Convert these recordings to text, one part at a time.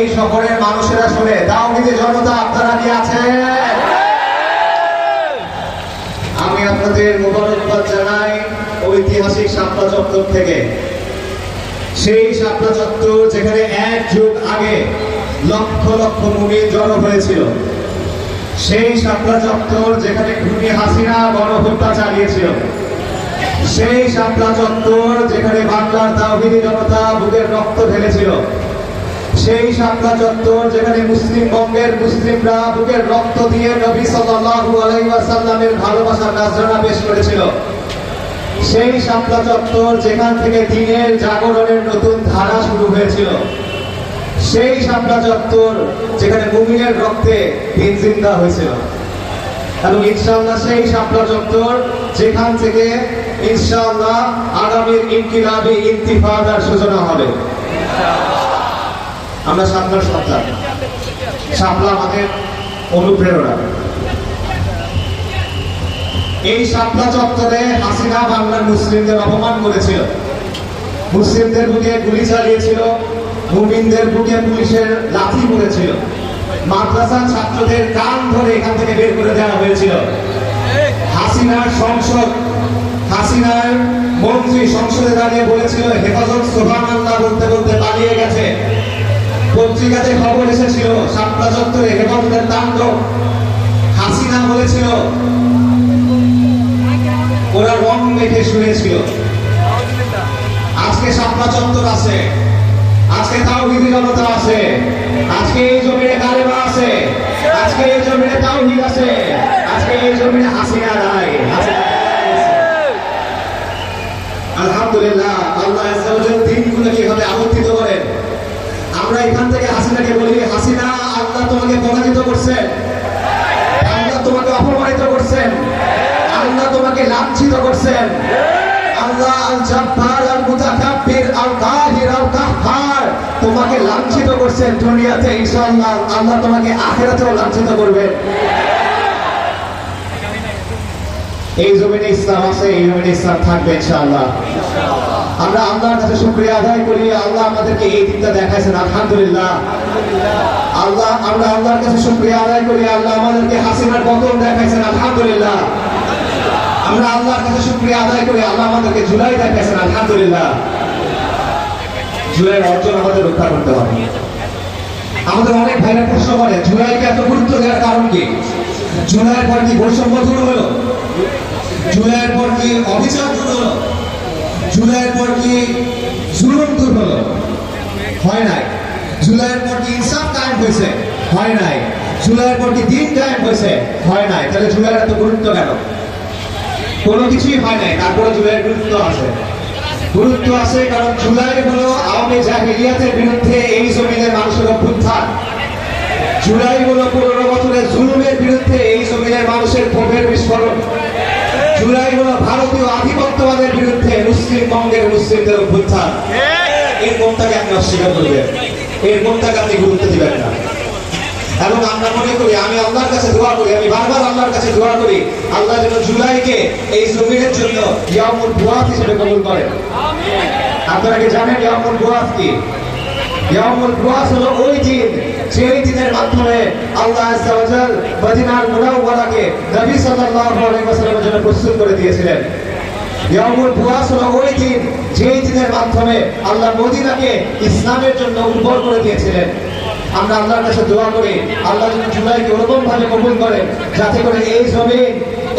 এই শহরের মানুষেরা শুনে তাওহিদে জনতা, আপনারা কি আছেন? আমি আপনাদের মোবারকবাদ জানাই ঐতিহাসিক শাপলা চত্বর থেকে। সেই শাপলা চত্বর যেখানে এক যুগ আগে লক্ষ লক্ষ মুমিন জড়ো হয়েছিল। সেই শাপলা চত্বর যেখানে খুনি হাসিনা গণহত্যা চালিয়েছিল। সেই শাপলা চত্বর যেখানে বাংলার তাওহিদি জনতা বুকের রক্ত ঢেলেছিল। সেই শাপলা চত্বর যেখানে মুসলিম বঙ্গের মুসলিমরা বুকের রক্ত দিয়ে নবী সাল্লাল্লাহু আলাইহি ওয়াসাল্লামের ভালোবাসার নাজরানা পেশ করেছিল। সেই শাপলা চত্বর যেখান থেকে দিনের জাগরণের নতুন ধারা শুরু হয়েছিল। সেই শাপলা চত্বর যেখানে মুমিনের রক্তে দিন জিন্দা হয়েছিল। এবং ইনশাআল্লাহ সেই শাপলা চত্বর যেখান থেকে ইনশাআল্লাহ আগামীর ইনকিলাবি ইন্তিফাদার সূচনা হবে। আমরা শাপলার সন্তান শাপলা আমাদের অনুপ্রেরণা। এই শাপলা চত্বরে হাসিনা বাংলার মুসলিমদের অপমান করেছিল। মুসলিমদের বুকে গুলি চালিয়েছিল, মুমিনদের বুকে পুলিশের লাঠি পড়েছিল মাদ্রাসার ছাত্রদের কান ধরে এখান থেকে বের করে দেওয়া হয়েছিল। হাসিনার সংসদ, হাসিনার মন্ত্রী সংসদে দাঁড়িয়ে বলেছিল, হেফাজত সোহান আল্লাহ বলতে বলতে পালিয়ে গেছে। পত্রিকাতে খবর এসেছিল শাপলা চত্বরে হেফাজতের তাণ্ডব। হাসিনা বলেছিল, ওরা রং মেখে শুয়েছিল আজকে শাপলা চত্বর আছে, আজকে তাও জনতা আছে, আজকে এই জমিনে কালেমা আছে, আজকে এই জমিনে তাওহিদ আছে, আজকে এই জমিনে হাসিনা আলহামদুলিল্লাহ আল্লাহ আজ্জাওয়াজাল দিনগুলোকে এভাবে আবর্তিত করেন আমরা এখান হাসিনাকে বলি, হাসিনা আল্লাহ তোমাকে পরাজিত করছেন আল্লাহ তোমাকে অপমানিত করছেন আল্লাহ তোমাকে লাঞ্ছিত করছেন তোমাকে লাঞ্ছিত করছেন দুনিয়াতে আল্লাহ তোমাকে আখিরাতেও লাঞ্ছিত করবেন এই জমিনে ইসলাম আছে, এই ইসলাম থাকবে, ইনশাআল্লাহ। আমরা আল্লাহর কাছে শুকরিয়া আদায় করি। আল্লাহ আমাদেরকে এই দিনটা দেখাইছেন, আলহামদুলিল্লাহ। আল্লাহ, আমরা আল্লাহর কাছে শুকরিয়া আদায় করি। আল্লাহ আমাদেরকে হাসিনার পতন দেখাইছেন, আলহামদুলিল্লাহ। আমরা আল্লাহর কাছে শুকরিয়া আদায় করি। আল্লাহ আমাদেরকে জুলাই দেখাইছেন, আলহামদুলিল্লাহ। জুলাইয়ের অর্জন আমাদের রক্ষা করতে হবে। আমাদের অনেক ভাইরা প্রশ্ন করে, জুলাইকে এত গুরুত্ব দেওয়ার কারণ কি? জুলাইয়ের পর কি বৈষম্য দূর হলো? জুলাইয়ের পর কি অবিচার দূর হলো? জুলাইয়ের পর কি জুলুম দূর হলো? হয় নাই। জুলাইয়ের পর কি ইনসাফ কায়েম হয়েছে? হয় নাই। জুলাইয়ের পর কি দিন কায়েম হয়েছে? হয় নাই। তাহলে জুলাইয়ের এত গুরুত্ব কেন? কোনো কিছুই হয় নাই। তারপরে জুলাইয়ের গুরুত্ব আছে। গুরুত্ব আছে কারণ জুলাই হলো আওয়ামী জাহিলিয়াতের বিরুদ্ধে এই জমিনের মানুষের অভ্যুত্থান। জুলাই হলো পনেরো বছরের জুলুমের বিরুদ্ধে এই জমিনের মানুষের ক্ষোভের বিস্ফোরণ। জুলাই হলো ভারতীয় আধিপত্যবাদের বিরুদ্ধে মুসলিম বঙ্গের মুসলিমদের অভ্যুত্থান এর কোনটাকে আপনি অস্বীকার করবেন। এর কোনটাকে আপনি গুরুত্ব দিবেন না। এবং আমরা মনে করি, আমি আল্লাহর কাছে দোয়া করি, আমি বারবার আল্লাহর কাছে দোয়া করি, আল্লাহ যেন জুলাইকে এই জমিনের জন্য ইয়ামুল বুয়াত হিসেবে কবুল করেন। আপনারা কি জানেন ইয়ামুল বুয়াত কি? ইয়ামুল বুয়াত হলো ওই দিন সেই দিনের মাধ্যমে আল্লাহ আজ্জা ওয়া জাল মদিনার মুনাওয়ারাকে নবী সাল্লাল্লাহু আলাইহি ওয়াসাল্লামের জন্য প্রস্তুত করে দিয়েছিলেন। ইয়ামুল হলো ওই দিন দিনের মাধ্যমে আল্লাহ মদিনাকে ইসলামের জন্য উর্বর করে দিয়েছিলেন। আমরা আল্লাহর কাছে দোয়া করি, আল্লাহ যেন জুলাইকে ওরকম ভাবে কবুল করেন, যাতে করে এই জমিন,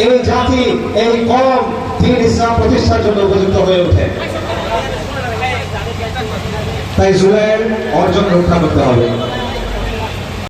এই জাতি, এই কম দিন ইসলাম প্রতিষ্ঠার জন্য উপযুক্ত হয়ে ওঠে। তাই জুলাইয়ের অর্জন রক্ষা করতে হবে।